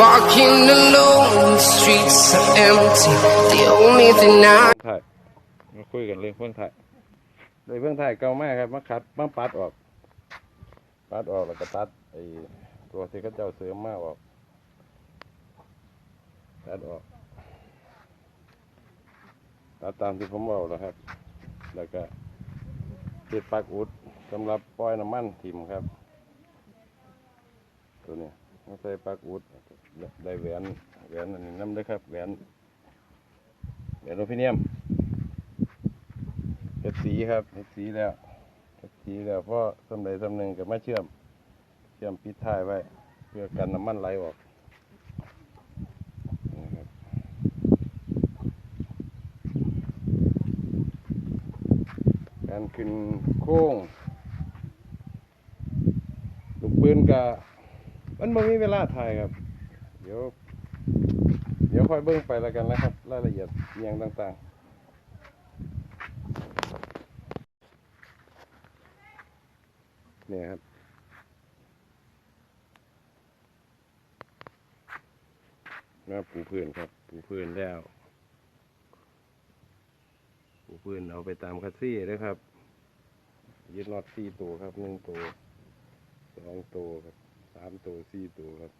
Walking alone, the streets are empty. The only thing I ถ่ายมาคุยกันเรื่องเพื่องถ่ายโดยเพื่องถ่ายเก่ามากครับมาคัดมาปัดออก ปัดออกแล้วก็ตัดไอ้ตัวที่เขาเจ้าเสริมมาออกตัดออกตัดตามที่ผมบอกแล้วครับ แล้วก็ติดปักอุดสำหรับปล่อยน้ำมันทิมครับ ตัวนี้ มาใส่ปลักอุดได้แหวนแหวนอันนี้น้ำด้วยครับแหวนแหวนโอพิเนียมเฮ็ดสีครับเฮ็ดสีแล้วเฮ็ดสีแล้วเพราะสำใดสำหนึ่งก็มาเชื่อม เชื่อมปิดท้ายไว้ เพื่อกันน้ำมันไหลออกการขึ้นโค้งลูกปืนกะ มันไม่มีเวลาถ่ายครับ เดี๋ยว เดี๋ยวค่อยเบิ่งไปแล้วกันนะครับ รายละเอียดอหย่างต่างๆ เนี่ยครับมาปูพื้นครับปูพื้นแล้วปูพื้นเอาไปตามคัสซี่นะครับยึดน็อตสี่ตัวครับหนึ่งตัวสองตัวครับามตัวสี่ตัวครับ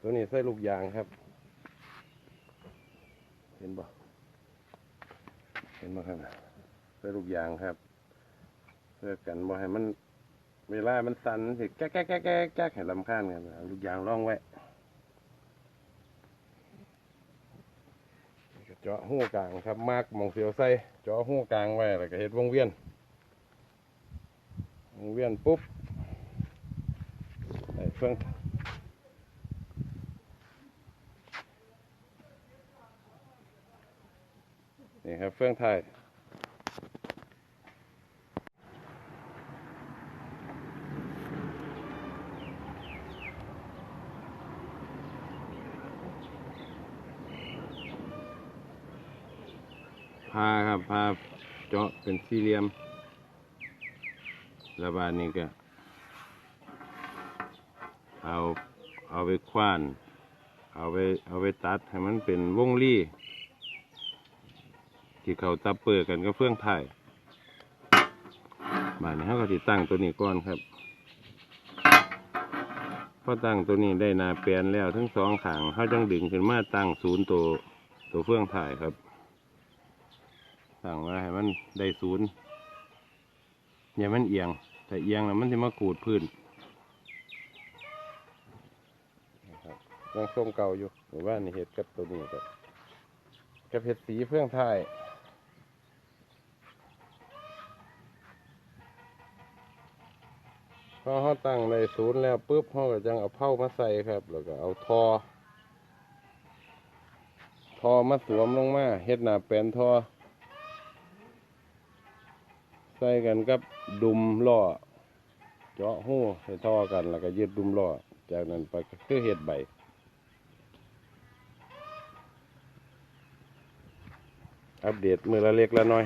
ตัวนี้ใส่ลูกยางครับ เห็นบ่เห็นบ่ครับใส่ลูกยางครับ เพื่อกันบ่ให้มัน เวลามันสั่นสิแก๊กแก๊กแก๊กแก๊กแก๊กให้ลำคาญกันเอาลูกยางร่องไว้เจาะหูกลางครับ มากมองเสียวใส่เจาะหูกลางไว้แล้วก็เฮ็ดวงเวียนวงเวียนปุ๊บ เฟืองนี่ครับเฟื่องไทยพาครับพาเจาะเป็นสี่เหลี่ยมระบาดนี้ก็ เอาเอาไปคว้าน เอาไปเอาไปตัดให้มันเป็นวงรี่ ที่เขาตับเปิดกันก็เฟื่องไทยบาดนี้เขาก็ติดตั้งตัวนี้ก่อนครับพอตั้งตัวนี้ได้นาเปลี่ยนแล้วทั้งสองขางเขาจังดึงขึ้นมาตั้งศูนย์ตัวตัวเฟื่องไทยครับสั่งว่าให้มันได้ศูนย์อย่ามันเอียง แต่เอียงแล้วมันจะมาขูดพื้นนะครับ ยังทรงเก่าอยู่หรือว่านี่เห็ดกับตัวนี้กับกับเห็ดสีเพื่องไทยพอเขาตั้งในศูนย์แล้วปุ๊บเขาก็จังเอาเผ้ามาใส่ครับ แล้วก็เอาทอ ทอมาสวมลงมาเฮ็ดหนาแปนทอ ใส่กันกับดุมล้อเจาะหูให้ท่อกันแล้วก็ยึดดุมล้อจากนั้นไปก็คือเห็ดใบ อัปเดตมือละเล็กละน้อย